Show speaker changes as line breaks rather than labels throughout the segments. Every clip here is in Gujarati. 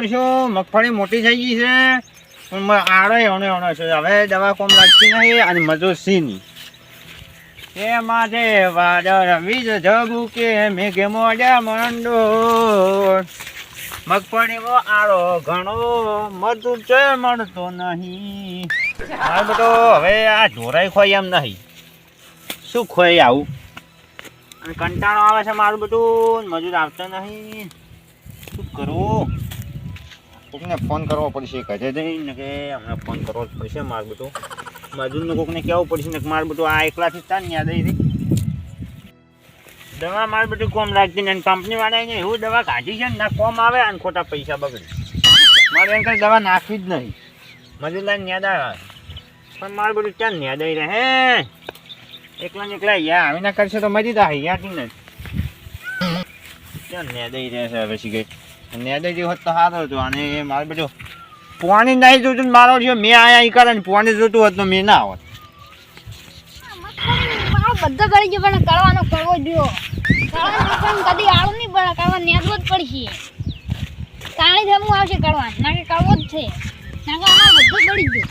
ઓળશો મગફળી મોટી થઈ ગઈ છે. પણ આડો એવનો છે. હવે દવા કોમ લાગતી નહીં અને મજો સી નહીં એ માથે વાદળ વીજ ગેમો મેઘે મોડ્યા મંડોળ મગફળીમાં આડો ઘણો. મધુ છે, મળતો નહીં. મારે બધો હવે આ ઢોરાઈ ખોઈ એમ નહીં. શું ખોઈ આવું? અને કંટાળો આવે છે મારું બધું મજૂર આવતો નહીં. શું કરવું કોકને ફોન કરવો પડશે કહે જઈને કે અમને ફોન કરવો જ પડશે માર બધું મજૂરને કોકને કહેવું પડશે ને મારું બધું આ એકલાથી તાર યાદ આવી દવા માર બધું કોમ લાગતી ને કંપની વાળાને એવું દવા કાઢી છે ને, ના કોમ આવે અને ખોટા પૈસા બગડે. મારે એમ કઈ દવા નાખવી જ નહીં. મજૂર લાઈને યાદ આવે. પણ માર બધું ક્યાં યાદ આવી રહે? એકલા ને એકલા યા આવીને કરશે તો મરી જાય યાથી ને ક્યાં યાદ આવી રહે છે પછી ગઈ યાદ હોત તો સારું હતું અને એ મારે બધું પાણી નહીં જોતું મારો છે મેં આયા ઈ કરે ને પાણી જોતું હોત તો મેં ના હોત.
બધો કરી ગયો, પણ કરવાનો કરવો જો કદી આળું નહીં પડે કરવા નેદવો જ પડશે. કાણી થમું આવશે કરવા ના કે કરવો જ છે. ના કે પડી ગયો.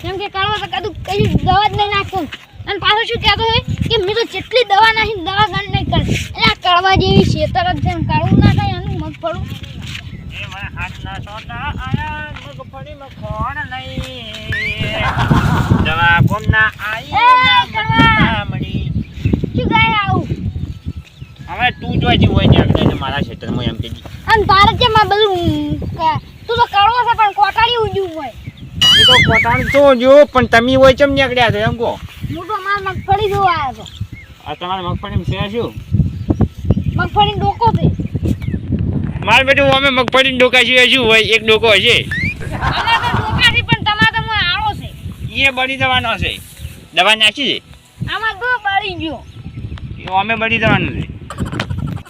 કેમ કે કરવા તો કઈ દવા જ નહીં નાખું. અને પાછું શું કહેતો હોય? કે મેં તો જેટલી દવા નાખી દવા ગણ નહીં કર. એટલે આ કડવા જેવી શેતર જ જેમ ને ના થાય એનું મગફળું
હવે તું જોઈ હોય ને મારા ક્ષેત્રમાં એમ કહેજી.
અને તારે બધું ક- તું તો કડવો છે પણ કોટાડી ઉજવું હોય.
તો પોતાનું તો જો પણ તમે હોય ચમ નીકળ્યા છો એમ કહો?
હું તો માર મગફળી જોવા આવ્યો
આ તમારે મગફળી છે શું?
હતો મગફળી ડોકો છે.
મારે બેટું અમે મગફળી ડોકા છીએ શું હોય? એક ડોકો હશે.
અમે તો પણ તમારે તો મોય છે.
એ બળી જવાનો છે. દવા નાખી દે
આમાં તો બળી ગયો.
એ અમે બળી જવાનું છે.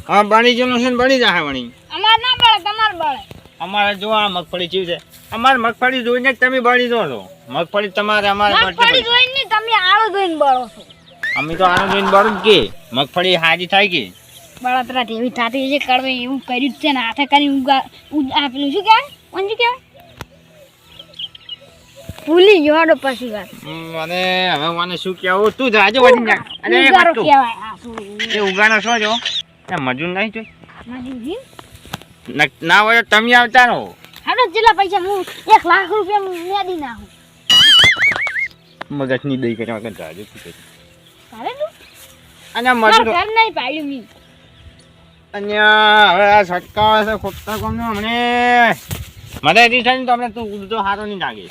હા બળી જવાનું છે ને બળી જાય વણી
અમાર ના બળે તમાર બળે.
અમારે જો આ મગફળી ચીવ છે. અમારે મગફળી જોઈને જ તમે બળી દો છો. મગફળી તમારે અમારે
મગફળી જોઈને તમે બળો છો.
અમે તો આનું જોઈને બાળું કે મગફળી હાજી થાય કે?
બળતરા એવી થાતી છે કડવે એવું કર્યું છે ને હાથે કરી ઉગ- આ પેલું શું કહેવાય? કોણ શું કહેવાય? ભૂલી ગયો પછી વાત.
મને હવે મને શું કહેવું? તું જાજો વળી જા અને
ઉગારો કહેવાય
એ ઉગાનો શું જો મજૂર નહીં જોઈ.
મજૂરી?
ના હોય તમે આવતા રહો.
હાડો જેટલા પૈસા હું એક લાખ રૂપિયા મેદી ના નાખું.
મગજની દઈ કર્યા વગર જાજે તું તો.
તારે તું
અને
મારું ઘર નહીં પાડ્યું મી.
અને હવે આ છટકાવ છે ખોટતા કોમનો મને મને એની થાય ને તો અમને તું ઉડતો સારો નહીં લાગે.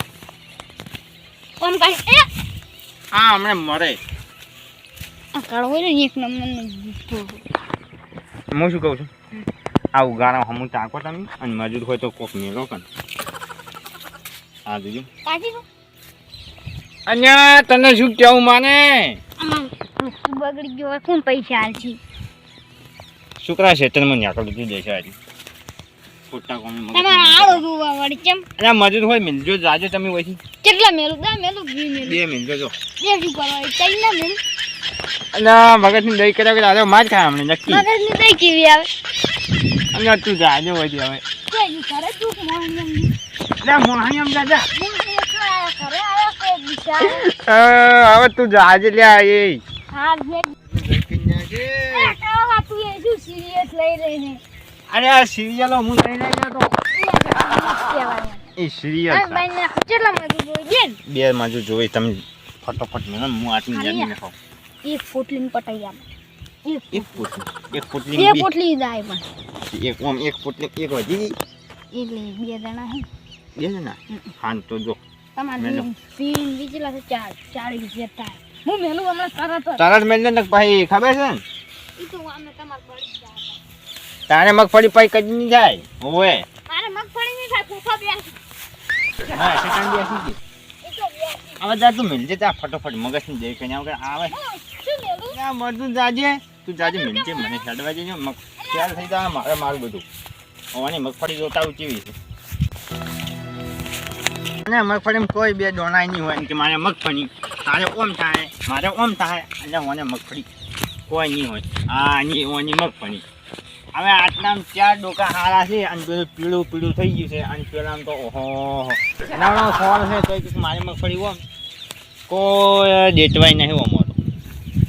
કાંઈ એ!
હા હમણે મરે.
આ કડવો ને એક નંબરનો જૂઠો.
હું શું કહું છું? આ ઉગાડા હમું ચાકો તમે અને મજૂર હોય તો કોક મેલો કન હા જોજો
કાઢી
અને તને શું કેવું માને?
બગડી ગયો કોણ પૈસા છે
તને મને નીકળતું તું દેશે આજે ખોટા કોમી મગજ
તમારે આવો જોવા વળી કેમ?
અરે મજૂર હોય મિલજો જાજો તમે હોય
કેટલા મેલું? દા મેલું બી મેલું.
બે મિલજો જો.
બે શું કરવા? કઈ ના મેલું.
અને આ મગજની દઈ કર્યા કે દાદા માર ખાય હમણાં નક્કી.
મગજની દઈ કેવી આવે?
અને તું જાજો હોય હવે.
કોઈ કરે તું મોહન
અરે મોહન આમ દાદા
કરે આયા કોઈ દિશા
અ, હવે તું જાજ લે આ એ.
તું
અરે આ સિરિયલો હું લઈ લઈ જતો એ સિરિયલ બે માજુ જોઈ તમે ફટોફટ મને હું આટલી જાની નાખો
એક પોટલી પટાઈ આમ. એક
પોટલી એક પોટલી
બે પોટલી જાય પણ.
એક ઓમ એક પોટલી એક વધી
એટલે બે જણા હે.
બે ને હા તો જો.
તમારે
મેલો.
ફીન વિચેલા છે ચાર ચાલીસ હું મેલું હમણાં તરત જ
તારા જ ભાઈ ખબર છે ને?
ઈ તો અમે તમારે પડી જાય.
તારે મગફળી પાઈ કદી નહીં જાય. ઓવે.
મારે મગફળી નહીં થાય ફૂફા બેસી.
હા સેકન્ડ હવે જા તું મિલજે તા ફટોફટ મગજની દઈ કઈ વગર આવે
મેલું?
ના મરતું જાજે. તું જાજે મિલજે મને હેડવા જજો મગ ખ્યાલ થઈ જાય મારે મારું બધું. ઓવાની મગફળી જોતા ઉચી છે? અને મગફળીમાં કોઈ બે દોણાય નહીં હોય. કે મારે મગફળી. તારે ઓમ થાય, મારે ઓમ થાય, એટલે મને મગફળી. કોઈ નહીં હોય. હા ની ઓની મગફળી. હવે આટલા ચાર ડોકા હારા છે અને પેલું પીળું પીળું થઈ ગયું છે અને પેલા તો ઓહો. નાનો ફોન છે તો મારી મગફળી ઓમ. કોઈ ડેટવાય નહીં ઓમો તો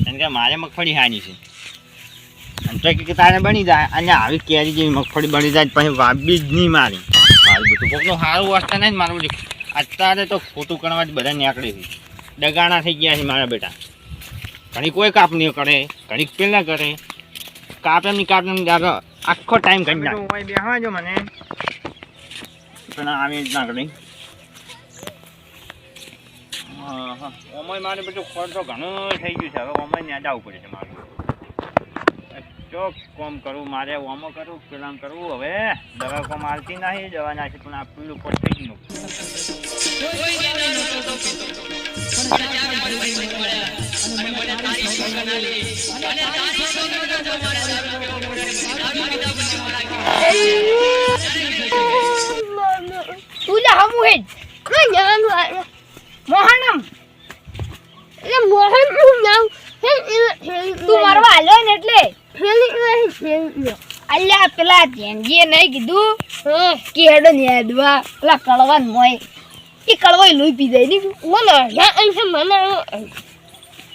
કારણ કે મારે મગફળી હાની છે. અને તો તારે બની જાય. અને આવી કેરી જેવી મગફળી બની જાય પછી વાબી જ નહીં મારી. મારું બધું કોકનું સારું વસ્તુ નહીં મારું અત્યારે તો ખોટું કરવા જ બધા નીકળે છે. ડગાણા થઈ ગયા છે મારા બેટા. ઘણી કોઈ કાપણી કરે ઘણીક પેલા કરે. કાપે ની કાપે ની આખો ટાઈમ કરી નાખે. બેહવા જો મને. પણ આવી જ ના કરી ઓમય મારે બધું ખર્ચો ઘણો થઈ ગયું છે. હવે ઓમય ત્યાં જવું પડે છે મારું. જો કોમ કરું મારે ઓમો કરું પેલામ કરવું હવે દવા કોમ આવતી નહીં દવા નાખી પણ આ પેલું પર થઈ ગયું.
તું લે હમુ હેડ ના જાન મોહનમ. એટલે મોહનનું નામ તું મારવા એટલે? અલ્યા, પેલા જેનજીએ નહીં કીધું? કે હેડો ને પેલા કળવાન મોય. એ કળવાય લોહી પી જાય ની મને મને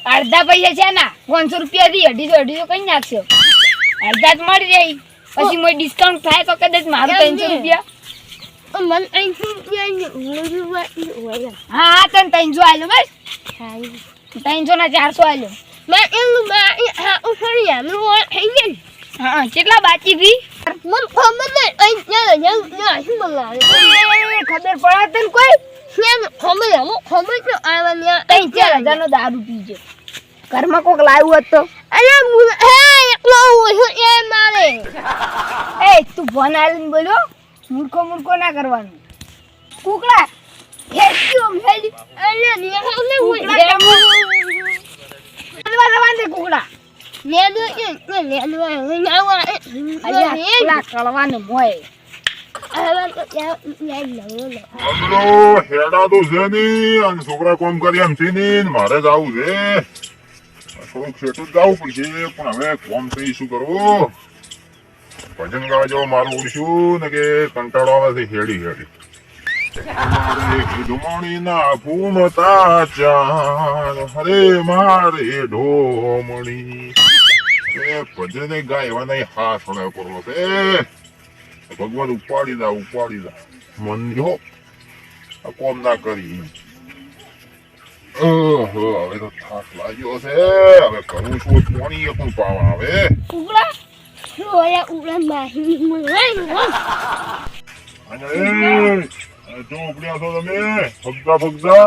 અડધા પૈસા છે ના પાંચસો રૂપિયા થી અઢીસો અઢીસો કઈ નાખશો? અડધા જ મળી જાય. પછી મોય ડિસ્કાઉન્ટ થાય તો કદાચ મારું ત્રણસો રૂપિયા. હા હા તને ત્રણસો આલ્યો બસ. ત્રણસો ના ચારસો આલ્યો. હા કેટલા બાકી ભી? ખબર પડે તને કોઈ? ત્રણ ચાર હજાર નો દારૂ પીજો ઘરમાં કોક લાવ્યું હતો એ તું ફોન બોલ્યો? મૂર્ખો મૂર્ખો ના કરવાનું. કુકડા હેડ્યું, હેડ્યું. કુકડા જવાન દે કુકડા? અલ્યા પેલા કળવાને મોય.
હમણો હેડા તો છે નહીં અને છોકરા કોમ કરી એમ છે ની મારે જવું છે. થોડુંક સેટું જવું પડશે, પણ હવે કોમ થઈ શું કરવું? ભજન ગાવા જેવો મારું ઉડશું ને કે કંટાળો આવે છે, હેડી હેડી. મારે ઢોમણી ના ચાન હરે મારે ઢોમણી. ભજને ગાય એવા નહીં હા સોના કરવો છે. ભગવાન ઉપાડી દા ઉપાડી દા. મન જો આ કોમ ના કરી ઓહો હવે તો થાક લાગ્યો છે. હવે કરું છું પાણી પણ પાવ આવે? જો ઉપડ્યા છો તમે ફગતા ફગતા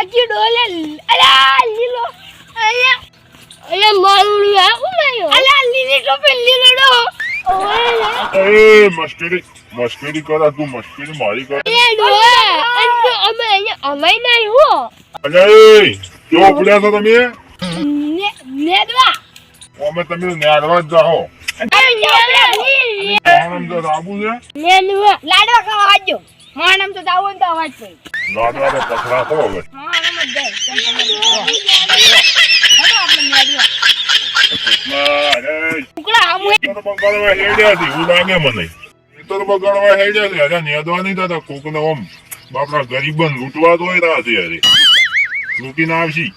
અજી ડોલે અલા લીલો અલા અલા મારું અલા લીલી ટોપી લીલો ડો.
એ મસ્કરી મસ્કરી કરા તું મસ્કરી મારી કર. અને એ, જો ઉપડ્યા છો તમે?
નેદવા.
અમે તમે ન્યાડવા જ જાઓ આનંદ તો આબુ છે?
લાડવા ખાવા હાજો માણમ તો જાવ તો અવાજ પડી
લાડવા તો પથરા ખો હવે.
માણમ જ જાય. આપણે નેદવા
આપણા ગરીબન લૂંટવા તો લૂંટીને આવશી